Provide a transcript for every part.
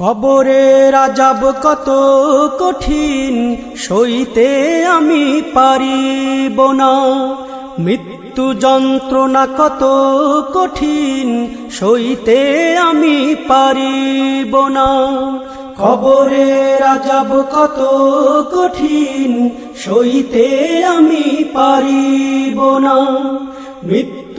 কবরে রাজাব কত কঠিন, সইতে আমি পারিব না। মৃত্যু যন্ত্রণা কত কঠিন, সইতে আমি পারিব না। কবরে রাজাব কত কঠিন, সইতে আমি পারিব না। মৃত্যু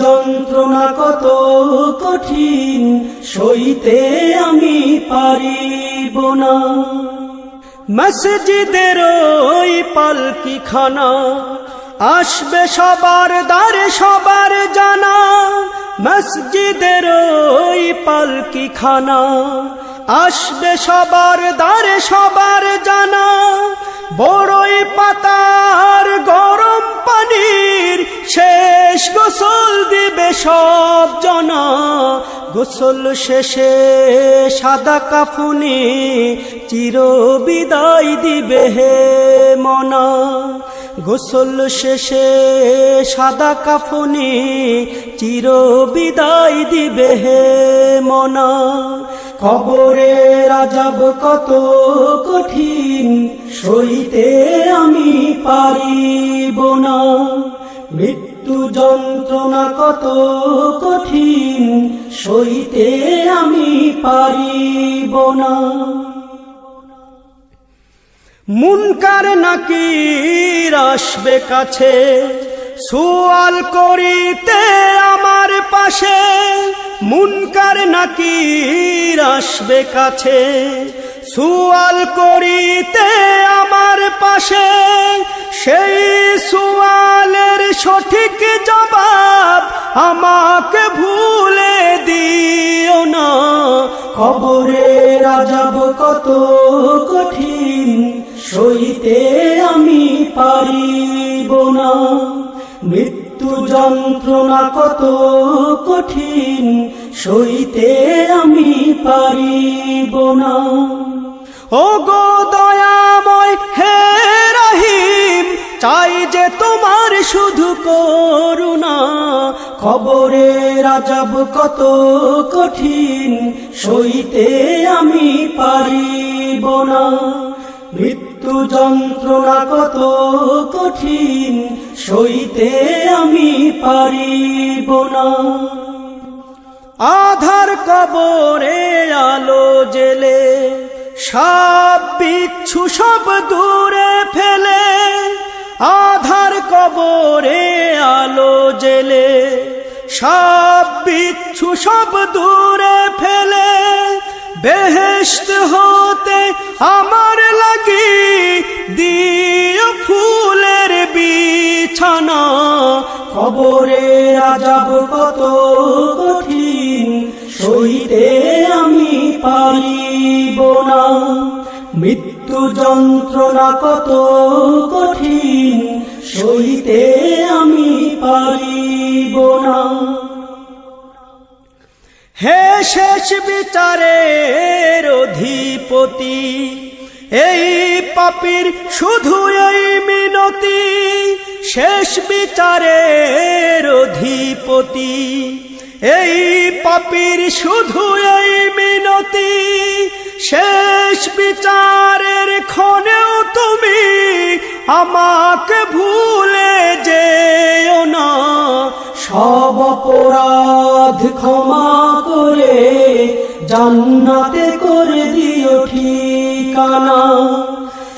যন্ত্রণা কত কঠিন, সইতে আমি পারিব না। মসজিদের ওই পালকি খানা আসবে সবার দ্বারে সবার জানা। মসজিদের ওই পালকি খানা আসবে সবার দ্বারে সবার জানা। বড়ই পাতার গরম পানির শেষ গোসল দিবে সব জনা। গোসল শেষে সাদা কাফুনি চির বিদায় দিবে হে মনা। গোসল শেষে সাদা কাফুনি চির বিদায় দিবে হে মনা। কবরে রাজাব কত কঠিন, সইতে আমি পারিব না। মৃত্যু যন্ত্রণা কত কঠিন, সইতে আমি পারিব না। মুনকার নাকি আসবে কাছে, সুয়াল করিতে আমার পাশে। মুনকার নাকি আসবে কাছে, সুয়াল করিতে সঠিক জবাব আমাকে ভুলে দিও না। খবরে রাজাব কত কঠিন, সইতে আমি পারিব না। মৃত্যু যন্ত্রণা কত কঠিন, সইতে আমি পারিব না। ও গো দয়াময় হে রহিম চাই যে তোমার শুধু করুণা। খবরে রাজাব কত কঠিন, সইতে আমি পারিব না। মৃত্যু যন্ত্রণা কত কঠিন, সইতে আমি পারিব না। আধার কবরে, আলো জেলে সব বিচ্ছু সব দূরে ফেলে। আধার কবরে আলো জেলে, সব বিচ্ছু সব দূরে ফেলে। বেহেস্ত হতে আমার লাগি দিও ফুলের বিছানা। খবরে রাজাব কত কঠিন, সইতে আমি পারিব না। মৃত্যু যন্ত্রণা কত কঠিন, সইতে আমি পারিব না। হে শেষ বিচারের অধিপতি, এই পাপির শুধু এই মিনতি, শেষ বিচারের অধিপতি, এই পাপির শুধু এই মিনতি শেষ বিচারের ক্ষণেও তুমি আমাকে ভুলে যেও না। সব অপরাধ ক্ষমা করে জান্নাতে করে দিও ঠিকানা।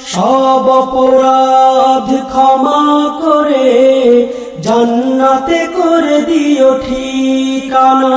সব অপরাধ ক্ষমা করে জান্নাতে করে দিও ঠিকানা।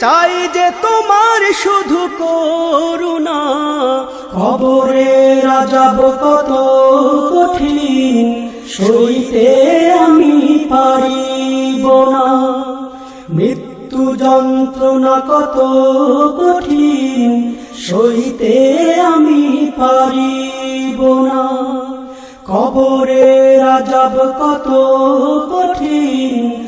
চাই যে তোমার শুধু করুণা। খবরে রাজাব কত কঠিন, সইতে আমি পারিব না। মৃত্যু যন্ত্রণা কত কঠিন, সইতে আমি পারিব না। কবরে রাজাব কত কঠিন